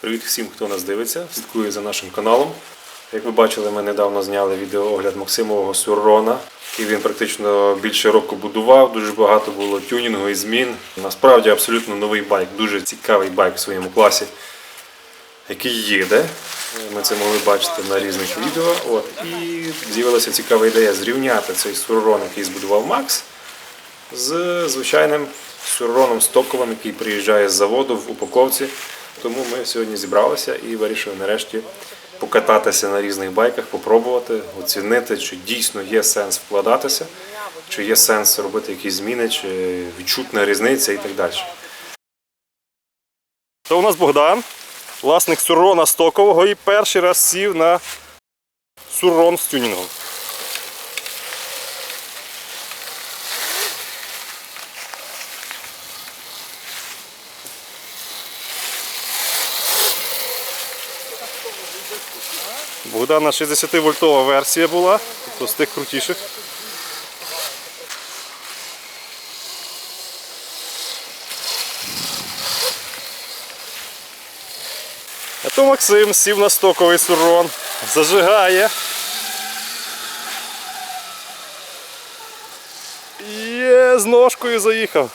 Привіт всім, хто нас дивиться, слідкує за нашим каналом. Як ви бачили, ми недавно зняли відеоогляд Максимового Суррона, який він практично більше року будував. Дуже багато було тюнінгу і змін. Насправді абсолютно новий байк, дуже цікавий байк в своєму класі, який їде. Ми це могли бачити на різних відео. От. І з'явилася цікава ідея зрівняти цей Суррон, який збудував Макс, з звичайним Сурроном стоковим, який приїжджає з заводу в упаковці. Тому ми сьогодні зібралися і вирішили нарешті покататися на різних байках, попробувати, оцінити, чи дійсно є сенс вкладатися, чи є сенс робити якісь зміни, чи відчутна різниця і так далі. То у нас Богдан, власник Суррона стокового і перший раз сів на Суррон з тюнінгом. Богдана 60-вольтова версія була, тобто з тих крутіших. А то Максим сів на стоковий суррон, зажигає. Є, з ножкою заїхав.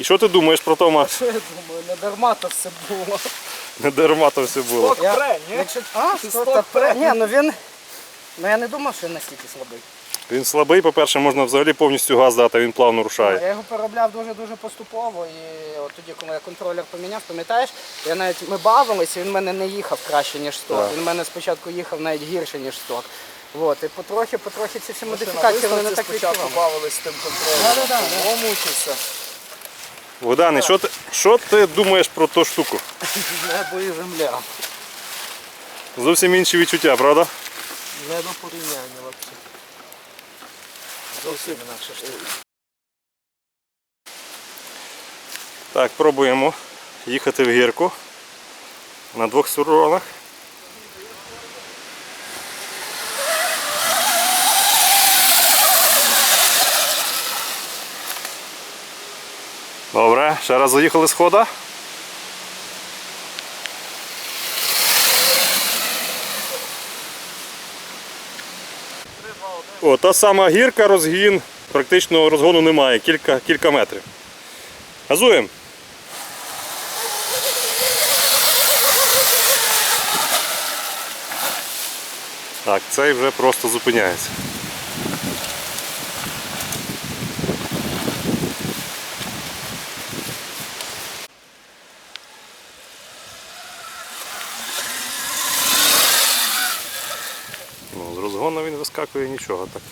І що ти думаєш про то, Макс? Що я думаю, не дарма то все було. Не дарма то все було. Я- пре, ні? Якщо... А, що сток та пре? Ні, ну він... Ну я не думав, що він настільки слабий. Він слабий, по-перше, можна взагалі повністю газ дати, він плавно рушає. Я його переробляв дуже-дуже поступово і от тоді, коли я контролер поміняв, пам'ятаєш, я навіть ми бавилися, він в мене не їхав краще, ніж сток. Так. Він в мене спочатку їхав навіть гірше, ніж сток. От, і потрохи, потрохи ці всі модифікації вони не так спочатку відчували. бавились тим контролем. Да-да-да, да. Помучився. Богдан, і що ти, що ти думаєш про ту штуку? Небо і земля. Зовсім інші відчуття, правда? Не до порівняння взагалі. Зовсім інакше штука. Так, пробуємо їхати в гірку на двох сурронах. Ще раз заїхали з хода. О, та сама гірка, розгін, практично розгону немає, кілька, кілька метрів. Газуємо. Так, цей вже просто зупиняється. Розгону він вискакує нічого так.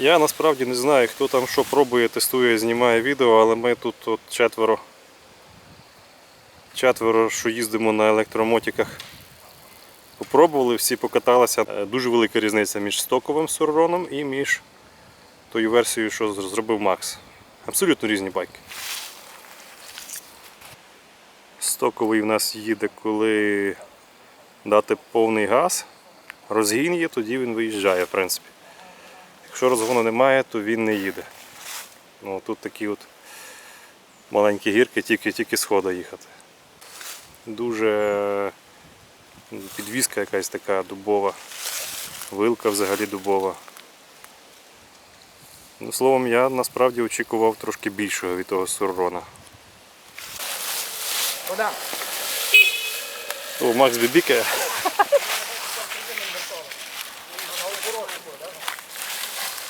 Я насправді не знаю, хто там що пробує, тестує, знімає відео, але ми тут от четверо, четверо, що їздимо на електромотиках, попробували, всі покаталися. Е, Дуже велика різниця між стоковим сурроном і між тою версією, що зробив Макс. Абсолютно різні байки. Стоковий в нас їде, коли дати повний газ, розгін є, тоді він виїжджає, в принципі. Якщо розгону немає, то він не їде. Ну, тут такі от маленькі гірки, тільки, тільки схода їхати. Дуже підвізка якась така дубова, вилка взагалі дубова. Ну, словом, я насправді очікував трошки більшого від того суррона. Вода. О, Макс бібікає.